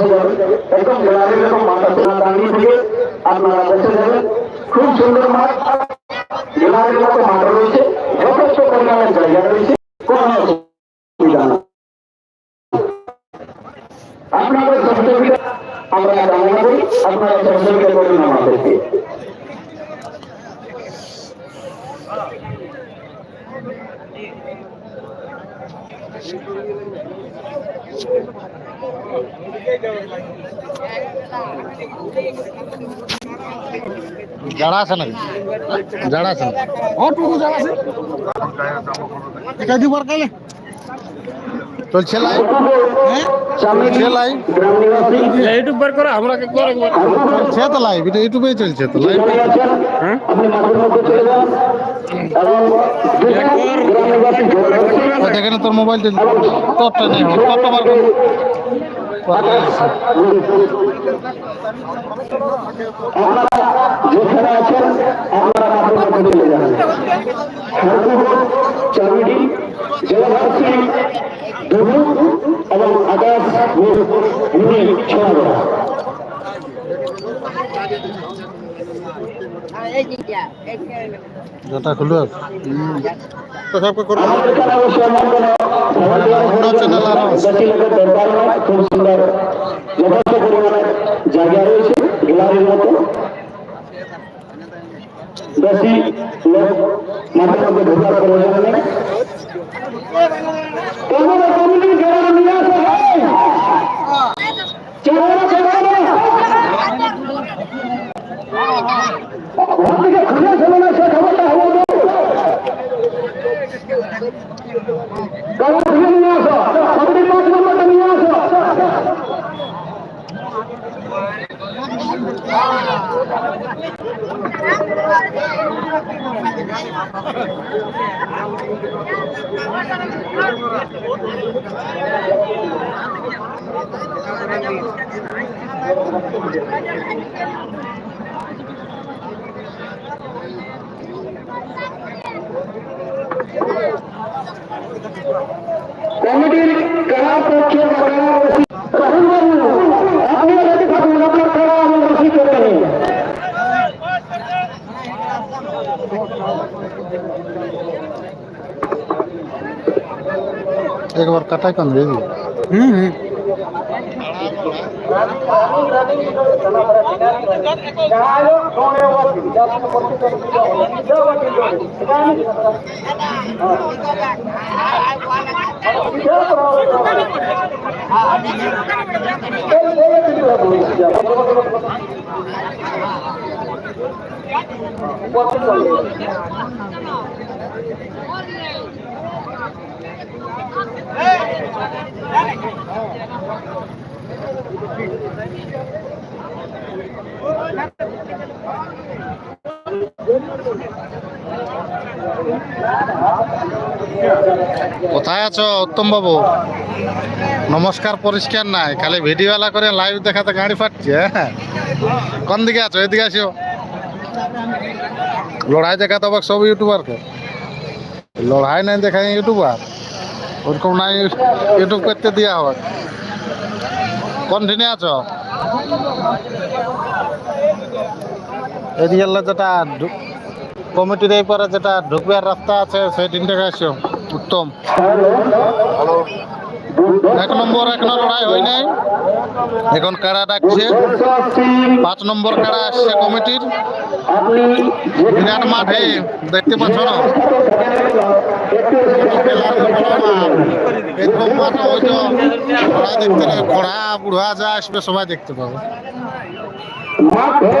বসে যাবেন একদম গ্রামের এরকম মাথা তোলা দাঁড়িয়ে থেকে আপনারা বসে যাবেন খুব সুন্দর মাঠ গ্রামের মতো মাঠ রয়েছে যথেষ্ট আমরা কামনা করি। আপনারা সহযোগিতা করুন আমাদেরকে। যারা আছে নাকি? যারা আছে এটা দিবার কালে চলছে লাইভ চলছে নিবাসী ইউটিউব বার করে আমরা কে করে চলছে তো লাইভ এটা ইউটিউবে চলছে তো লাইভ হচ্ছে দেখেন তোর মোবাইল তোরটা নেই তোরটা বার কর। আপনারা যেখানে আছেন আপনারা মাঠের মধ্যে চলে যান খড়গপুর চামিডি জলভাসী এবং আকাশ ভূমি ছড়া যেটা খুলে তো সবকে করো অন্য চ্যানেল আরও। বেশি লোকের দরকার নয় খুব সুন্দর যথেষ্ট পরিমাণে জায়গা রয়েছে গ্যালারির মতো। বেশি লোক মাঠের মধ্যে ঢোকার প্রয়োজন নেই। ক্যামেরা কমিটি গ্যালারি নিয়ে আসো ভাই। ক্যামেরা ক্যামেরা ঘর থেকে খুলে ফেলো না সে খবরটা হব তো গাড়ি খুলে নিয়ে আসো কমিটির পাঁচ নম্বরটা নিয়ে আসো কমিটির পক্ষে রাহুল বাবু আপনি রেডি থাকুন আপনার কারা আমি কোথায় আছো, উত্তম বাবু? নমস্কার, পরিষ্কার নাই। খালি ভিডিওওয়ালা করে লাইভ দেখাতে গাড়ি ফাটছে হ্যাঁ? কোন দিকে আছো? এদিকে আসো লড়াই দেখাতে হবে সব ইউটিউবারকে লড়াই নাই দেখায় ইউটিউবার ওরকম নাই ইউটিউব করতে দেওয়া হবে কোন দিনে আছো? এদিকে যেটা কমিটির এই পরে যেটা ঢুকবার রাস্তা আছে, সেই দিনটাকে আসো উত্তম এক নম্বর এখনও লড়াই হয় নাই এখন কারা ডাকছে পাঁচ নম্বর কারা আসছে কমিটির বিরাট মাঠে দেখতে পাচ্ছ না দেখতে খোড়া বুড়া যা আসবে সবাই দেখতে পাবো মাঠে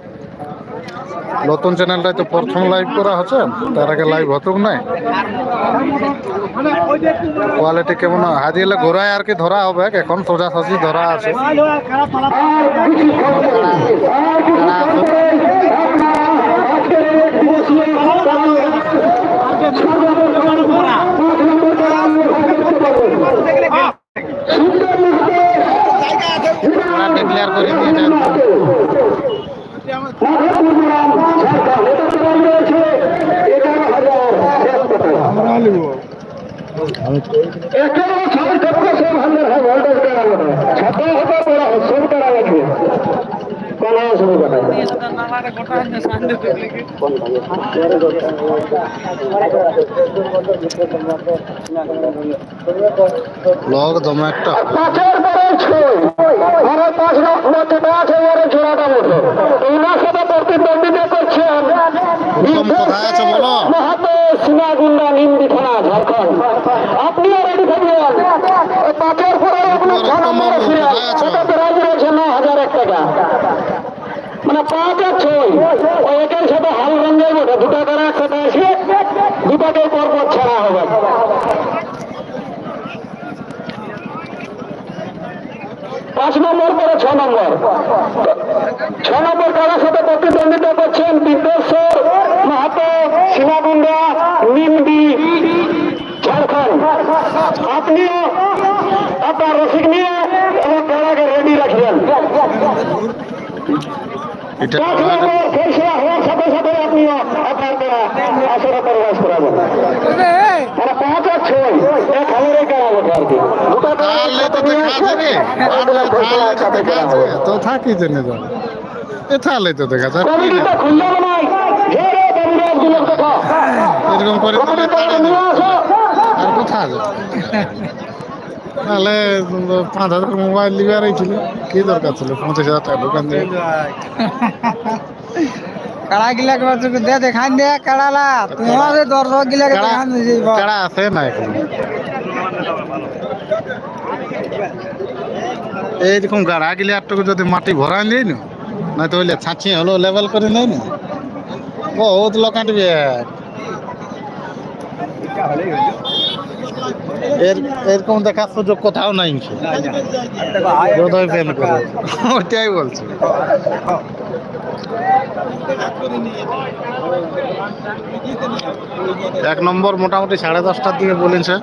নতুন চ্যানেলটাই তো প্রথম লাইভ করা হচ্ছে তার আগে লাইভ হতুক নাই। কোয়ালিটি কেমন হাজি এলে ঘোরায় আর কি ধরা হবে এখন সোজাসজি ধরা আছে। ডিক্লেয়ার করে খবর নেই। আর কিছু খবর নেই। আপনারা আজকের এই দিবসীয় একেবারে ছাড় করতে সব হাজার হয় ভোল্টেজ করা লাগবে ছাত্র হতে বড় হোক, সব করা লাগবে কোনো অসুবিধা নাই লোক দমে একটা পাঁচের পরে ছয় ঘরে পাঁচ মধ্যে আছে এবারে জোড়াটা মতো ওনার সাথে প্রতিদ্বন্দ্বিতা করছেন উত্তম কোথায় আছে বলো? মাহাতো সিনাগুন্ডা নিমদি থানা ঝাড়খণ্ড। আপনিও রেডি থাকবেন। পাঁচের পরে আপনার উত্তম নম্বরে ফিরে কোথায় আছো? সেটা রয়েছে ন হাজার এক টাকা। মানে পাঁচ আর ছয়। ওই একের সাথে হাল রঙের মতো দুটো করে একসাথে আসবে দুটাকে পর পর ছাড়া হবে। পাঁচ নম্বর করে ছ নম্বর। ছ নম্বর কারার সাথে প্রতিদ্বন্দ্বিতা করছেন বিদ্যেশ্বর মাহাতো সীমাগুন্ডা নিমদি ঝাড়খণ্ড। আপনিও আপনার রসিক নিয়ে এবং কারাকে রেডি রাখবেন। এটা পাঁচ হওয়ার সাথে সাথে আপনার করাবেন আর ছয় এক হাজারে আর কি? তো থাকি জেনে যাবে। দেখা যায় কমিটিটা খুললে গুলোর কথা। এরকম করে আর যাবে তাহলে পাঁচ হাজার মোবাইল লিবে আর ছিল কি দরকার ছিল? পঞ্চাশ হাজার টাকা দোকান দিয়ে? কাড়া গিলা দে দেখান দে কাড়ালা। তোমার দর্শক গিলা দেখান কাড়া আছে না এইরকম গাড়া গিলে আটটুকু যদি মাটি ভরা নেই না না তো হইলে ছাঁচি হলো লেভেল করে নেই না? বহুত লোক আঁটবে এর, এরকম দেখার সুযোগ কোথাও নাই বোধহয় পেন করে। ওইটাই বলছি। এক নম্বর মোটামুটি সাড়ে দশটার দিকে বলেছে।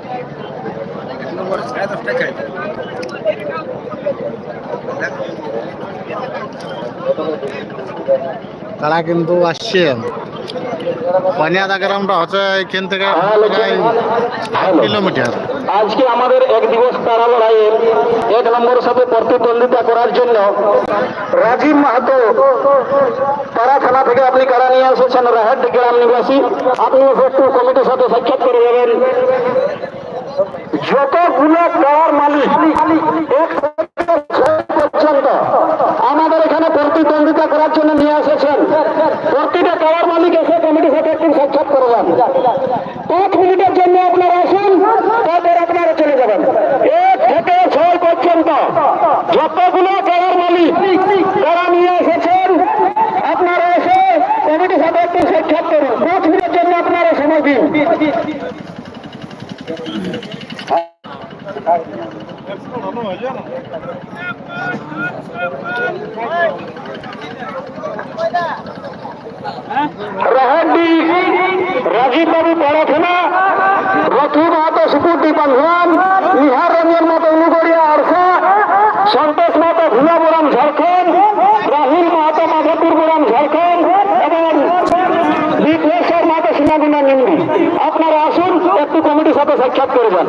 তারা কিন্তু আসছে। পানিয়াদা গ্রামটা হচ্ছে এখান থেকে প্রায় কিলোমিটার। আজকে আমাদের এক দিবস তারা লড়াইয়ের এক নম্বরের সাথে প্রতিদ্বন্দ্বিতা করার জন্য রাজীব মাহাতো তারা থানা থেকে আপনি কারা নিয়ে এসেছেন রাহাট গ্রাম নিবাসী। আপনি একটু কমিটির সাথে সাক্ষাৎ করে যাবেন। যতগুলো কারার মালিক এক করবেন পাঁচ মিনিটের জন্য আপনারা আসুন, তারপর আপনারা চলে যাবেন। এক থেকে ছয় পর্যন্ত যতগুলো কারার মালিক তারা নিয়ে এসেছেন, আপনারা এসে সাথে একটু সাক্ষাৎ করুন। পাঁচ মিনিটের জন্য আপনারা সময় দিন। রাহান্ডি রাজীব বাবু পড়াশোনা রথু মাহাতো সুপুর্দি পাঞ্জান নিহার রঞ্জন মতো অনুগড়িয়া অর্ষা সন্তোষ মাহাতো ভুলাবুরাম ঝাড়খণ্ড রাহুল মাহাতো মাধবপুরবুরাম ঝাড়খণ্ড এবং বিঘ্নেশ্বর মাহাতো সীমাগুন্ডা নিম্নি আপনারা আসুন একটু সাক্ষাৎ করবেন।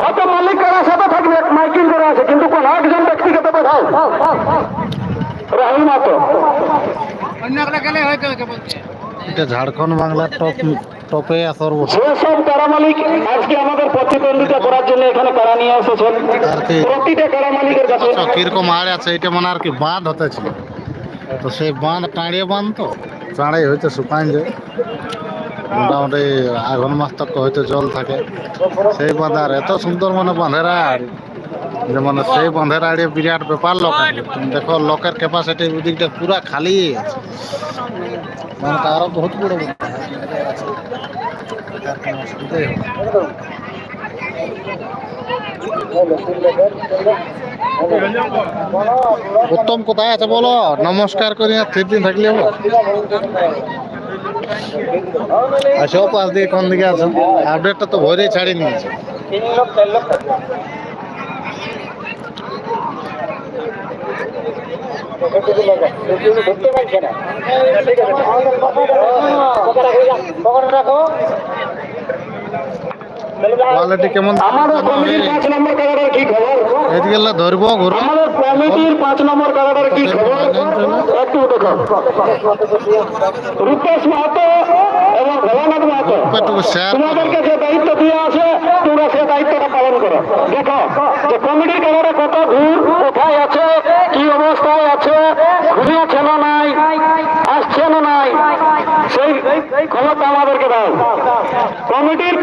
হয়তো মালিক কারার সাথে থাকবে মাইকিং করা আছে কিন্তু কোন একজন ব্যক্তিগত কোথাও রাহুল এটা ঝাড়খণ্ড বাংলার টপ টপে আসর বসে যেসব কারা মালিক আজকে আমাদের প্রতিদ্বন্দ্বিতা করার জন্য এখানে কারা নিয়ে এসেছেন প্রতিটা কারা মালিকের কাছে। আচ্ছা, কীরকম আড় আছে এটা মানে আর কি বাঁধ হতেছিল তো সেই বাঁধ টাঁড়িয়ে বাঁধ তো? চাঁড়াই হয়তো শুকান যায় মোটামুটি আঘন মাস তক হয়তো জল থাকে। সেই বাঁধ আর এত সুন্দর মানে বাঁধেরা, আর যে মানে সেই বাঁধের আড়ে বিরাট ব্যাপার লোক দেখো লোকের ক্যাপাসিটি ওদিকটা পুরা খালি মানে তারও বহুত বড়। উত্তম, কোথায় আছে বলো? নমস্কার করি আর তিন দিন থাকলে হব আসো পাশ দিয়ে কোন দিকে আছো? আপডেটটা তো ভোরে ছাড়ি নিয়েছে। ঢুকতে পারছে না ঠিক আছে। নম্বর কার্ডের কেমন? এদিকে ধরবো কমিটির পাঁচ নম্বর কার্ডের কি খবর? একটু দেখো রূপেশ মাহাতো এবং ভোলানাথ মাহাতো। তোমাদেরকে যে দায়িত্ব দিয়ে আছে তোমরা সে দায়িত্বটা করো। দেখো যে কমিটির কারণে কত ভিড় কোথায় আছে কি অবস্থায় আছে ঘুরিয়েছে না নাই আসছে না নাই সেই খবরটা আমাদেরকে দাও। কমিটির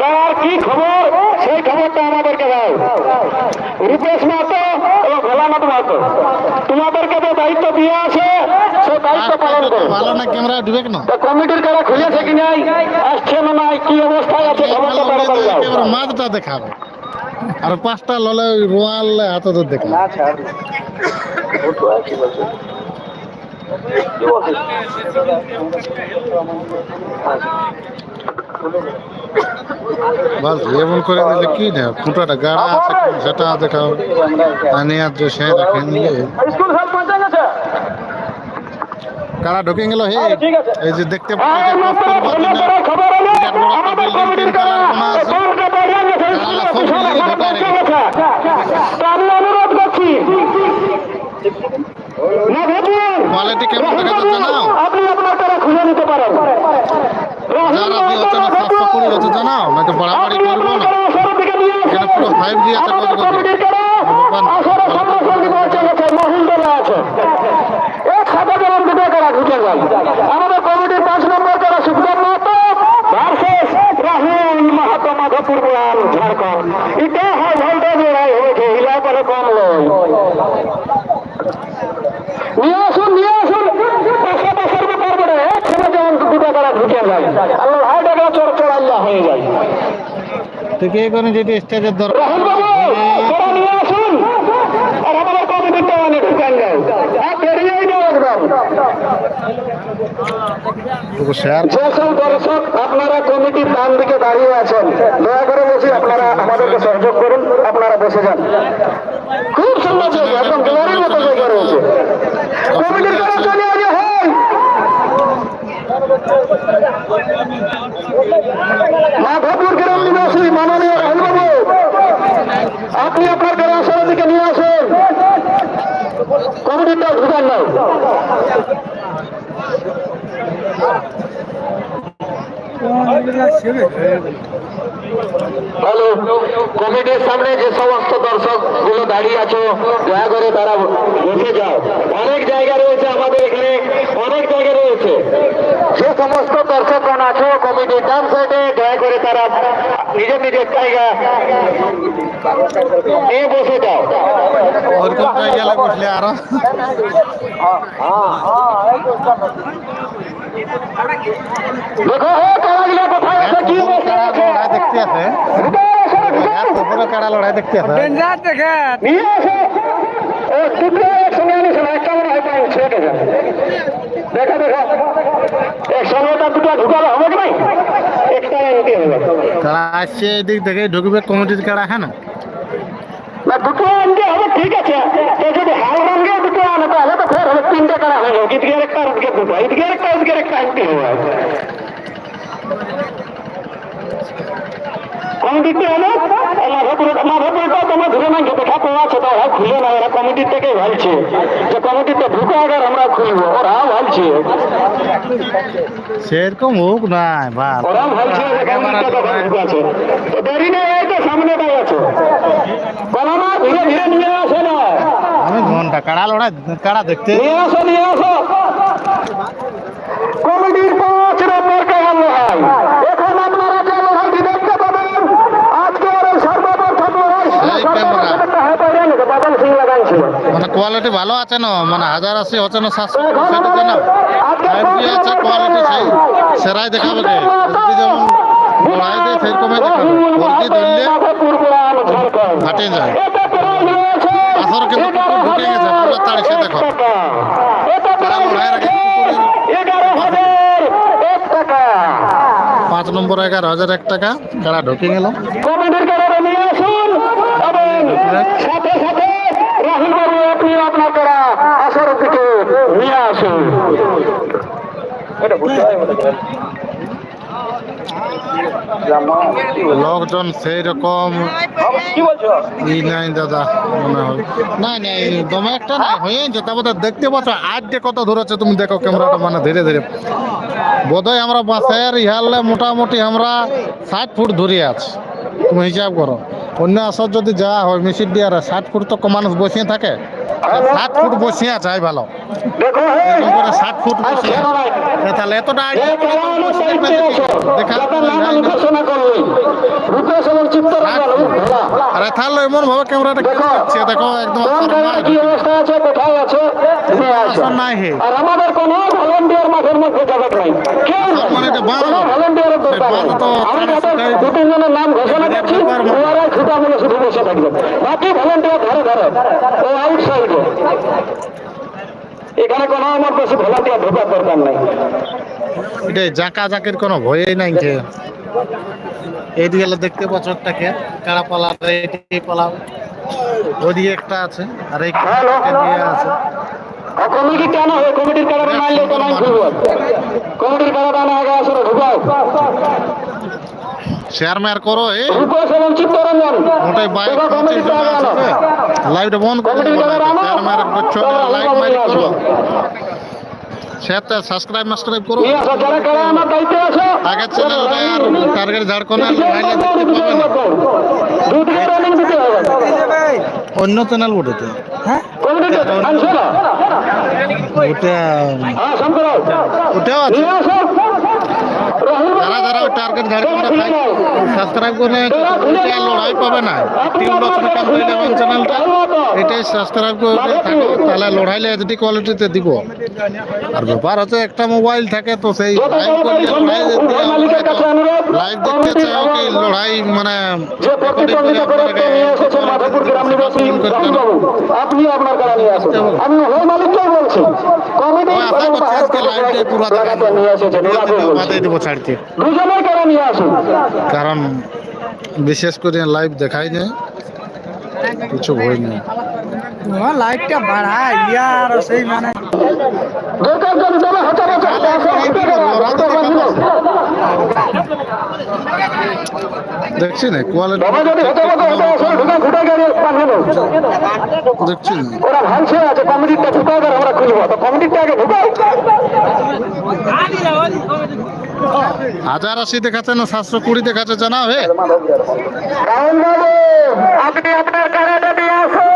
কার কি খবর সেই খবরটা আমাদেরকে দাও। রূপেশ মাহাতো এবং ভোলানাথ মাহাতো তোমাদেরকে যে দায়িত্ব দিয়ে আছে সেই দায়িত্ব পালন করো। ক্যামেরা কমিটির কারা খুলেছে কি নাই আসছে না নাই কি অবস্থায় আছে এবার মাছটা দেখাবে। আর পাঁচটা ললে রোয়াল হাত দূর দেখাবে। বলছি? এমন করে দিলে কি না? ফুটাটা গাড়া আছে সেটা দেখাও। আনি আর যে সে দেখেন নিয়ে স্কুল সব পৌঁছে গেছে কারা ঢুকে গেল হে এই যে দেখতে ভেবুন কোয়ালিটি কেমন দেখা যাচ্ছে জানাও আপনি যারা আপনি না সাতশো কুড়ি হচ্ছে জানাও নয়তো বাড়াবাড়ি করব না এখানে পুরো 5G আছে কত কত। ভগবান, আমাদের কমিটির পাঁচ নম্বর যারা সুখদেব মাহাতো ভার্সেস রাহুল মাহাতো মাধবপুর গ্রাম ঝাড়খণ্ড এটা ভোল্টেজ লড়াই হয়েছে হিলা করে কম লয় নিয়ে আসুন নিয়ে আসুন পাশে পাশের ব্যাপার করে একসাথে যেমন দুটো তারা ঢুকে যায় আল্লাহ হাই টাকা চড় চড়াইয়া হয়ে যায় তো কে করে যেটি স্টেজের দরকার রাহুল বাবু তোরা নিয়ে আসুন আর আমাদের কমিটিটা মানে ঢুকান যাও আর বেরিয়েই যাও একদম দর্শক আপনারা কমিটির ডান দিকে দাঁড়িয়ে আছেন, দয়া করে বসে আপনারা আমাদেরকে সহযোগ করুন, আপনারা বসে যান। খুব সুন্দর মতো জায়গা রয়েছে। মাধবপুর গ্রাম নিবাসী মাননীয় রাহুলবাবু আপনি আপনার গ্রাম সমিতিকে নিয়ে আসুন কমিটিটা ঢুকান নাও হ্যালো কমিটির সামনে যে সমস্ত দর্শকগুলো দাঁড়িয়ে আছো দয়া করে তারা বসে যাও। অনেক জায়গা রয়েছে আমাদের এখানে অনেক জায়গা রয়েছে। যে সমস্ত দর্শকগণ আছো কমিটির ডান সাইডে দয়া করে তারা নিজের নিজের জায়গা নিয়ে বসে যাও। ওরকম জায়গা বসলে আরও। দেখো হে কারাগুলো কোথায় লড়াই দেখতে আছে। এত বড় লড়াই দেখতে আছে। ডেঞ্জার দেখে। ও দুটো একসঙ্গে আনিস না একটা মনে হয় পাই ছেড়ে দেখা দেখা। একসঙ্গে ওটা দুটো ঢুকালে হবে কি একটা আনতে হবে। কাড়া আসছে এদিক থেকে ঢুকবে কমিটির কাড়া হ্যাঁ না? না দুটো আনতে হবে ঠিক আছে। যদি হাল রঙে দুটো আনে তাহলে তো ফের হবে তিনটে কারা হয়ে যাবে একটা আর দুটো। ইদকে একটা ইদকে একটা আনতে হবে কমিটিতে হলো মাধবপুর মাধবপুরটা তোমরা ধরে না দেখা পাওয়া আছে তো ওরা খুলে না ওরা কমিটির থেকে ভালছে। যে কমিটিতে ঢুকে আগে আমরা খুলবো ওরা ভালছে। সেরকম হোক নাই ভালো ওরা ভালছে যে তো দেরি নেই এই তো সামনেটাই আছে। কোনো না ধীরে ধীরে নিয়ে আসে না। আমি ঘণ্টা কাড়া লড়াই কাড়া দেখতে নিয়ে আসো নিয়ে আসো। কমিটির পাঁচ নম্বর কেমন লড়াই এখন আপনারা যে লড়াইটি দেখতে পাবেন আজকের এই সর্বপ্রথম লড়াই এই ক্যামেরা। মানে কোয়ালিটি ভালো আছে না? মানে হাজার আশি হচ্ছে না সাতশো জি আছে কোয়ালিটি সেই? সেরাই দেখাবে যেমন লড়াই দেয় সেরকমই দেখাবে। ফোর ধরলে ফাটে যায়। পাথর কিন্তু পুকুর ঢুকে গেছে পুরো তাড়িয়ে দেখো। তারা লড়াইয়ের আগে পুকুরের এগারো হাজার এক টাকা পাঁচ নম্বর এগারো হাজার এক টাকা। কাড়া ঢুকে গেল কমিটির কারণে নিয়ে আসুন এবং সাথে সাথে রাহুল বাবু আপনি আপনার আসরের দিকে নিয়ে আসুন লোকজন সেই রকম ই নাই দাদা মনে হয়। না না দমে একটা না হয়ে যেতে বোধ দেখতে পাচ্ছ আজ যে কত ধরেছে তুমি দেখো ক্যামেরাটা মানে ধীরে ধীরে। বোধহয় আমরা বাসের ইহালে মোটামুটি আমরা ষাট ফুট ধরে আছি। তুমি হিসাব করো। অন্য আসর যদি যাওয়া হয় মিশির দিয়ে ষাট ফুট তো মানুষ বসিয়ে থাকে। ষাট ফুট বসিয়ে এই! ভালো করে ষাট ফুট বসিয়ে তাহলে এতটা আরে তাহলে এমন ভাবে ক্যামেরাটা দেখো দেখো একদম আসর নাই হে। আর আমাদের কোনো ভলেন্টিয়ার মাঠের মধ্যে যাবে নাই। কেউ ভলেন্টিয়ারের দরকার আমি তাদের দু তিনজনের নাম ঘোষণা করছি। ওরাই ছুটা মনে শুধু বসে থাকবে। বাকি ভলেন্টিয়ার ধরে ধরে। ও আউটসাইডে এখানে কোনো আমার বেশি ভলেন্টিয়ার ঢোকার দরকার নাই। এটা জাকা জাকির কোনো ভয়ই নাই কে? এইদিকে দেখতে পাচ্ছ একটাকে কারা পালা এটি পালা ওদিকে একটা আছে আর এই আছে। কমিটি কেন? হয় কমিটির কারণে মারলে নাই ঘুরবো কমিটির কারণে আগে আসলে ঢুকাও। শেয়ার মেয়ার করো এই। বাইক লাইভটা বন্ধ করে মেয়ার করছ লাইক মাইক করো। সাবস্ক্রাইব মাস্ক্রাইব করো। চ্যানেলটা আর টার্গেট ঝাড়খণ্ড অন্য চ্যানেল ওটাতে হ্যাঁ? ওটা হ্যাঁ ওটাও আছে। যারা যারা টার্গেট ঝাড়খণ্ড সাবস্ক্রাইব করে লড়াই পাবে না। টিউবলক্স মেকাম ইলেভেন চ্যানেলটা এটাই সাবস্ক্রাইব করে থাকো তাহলে লড়াইলে এইচডি কোয়ালিটিতে দিব। আর ব্যাপার হচ্ছে একটা মোবাইল থাকে তো সেই লাইভ লাইভ দেখতে চাও কি লড়াই মানে আপনি আপনার কারা নিয়ে আসুন। আমি ওই মালিককেই বলছি। কমিটি আশা করছি আজকে লাইভটাই পুরো বলছি বাদাই দেবো ছাড়তে। কারণ বিশেষ করে লাইভ দেখাই নেই কিছু ভয় নেই। তোমার লাইটটা বাড়া ইয়ার সেই মানে। দেখছি না কোয়ালিটি দেখছি না। ওরা ভাঙছে আছে কমিটিটা ঢুকাও আমরা খুলবো। তো কমিটিটা আগে ঢুকাও। হাজার আশি দেখাচ্ছে না, সাতশো কুড়ি দেখাচ্ছে জানা হে রাহুল বাবু আপনি আপনার কারাটা নিয়ে আসুন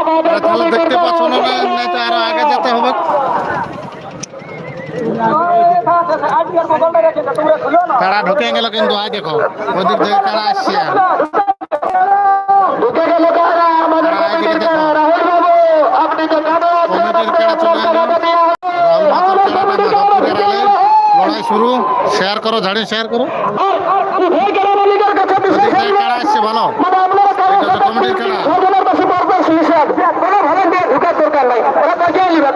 আমাদের আরে তাহলে দেখতে পাচ্ছ না তো আরও আগে যেতে হবে। কারা ঢুকে গেল কিন্তু, আয় দেখো, ওদিক থেকে কারা আসছে কারা আমাদের কমিটির কারা রাহুল বাবু আপনি যে কারা আছেন কমিটির কারা চলে এলো কারাটা নিয়ে আসুন। রাহুল মাথার কারাটা মাধবপুরের আলে লড়াই শুরু শেয়ার করো ঝাড়ি শেয়ার করো। কারা আসছে ভালো কমিটির ঢুকার দরকার নাই ওরা বাজিয়ে নিবে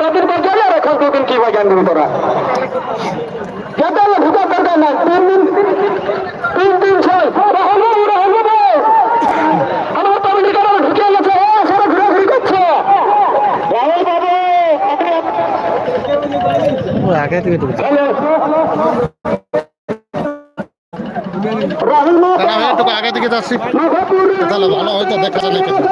তাদের বাজিয়ে এখন দুদিন কি বাজান দিবি তোরা যাতে আমরা ঢুকার দরকার নাই তিন দিন তিন দিন ছয় রাহুল বাবু রাহুল বাবু আমার কমিটির কারা ঢুকে গেছে এ, সারা ঘুরাঘুরি করছে রাহুল বাবু আপনি আগে থেকে একটু আগে থেকে যাচ্ছি। তাহলে ভালো হয়তো দেখা যাবে কিছু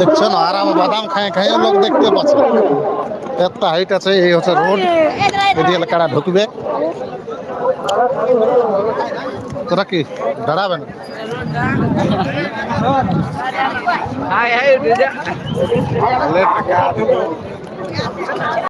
দেখছ না আর আমার বাদাম খায় খায় লোক দেখতে পাচ্ছে। একটা হাইট আছে এই হচ্ছে রোড এদিকে কারা ঢুকবে? তোরা কি দাঁড়াবে না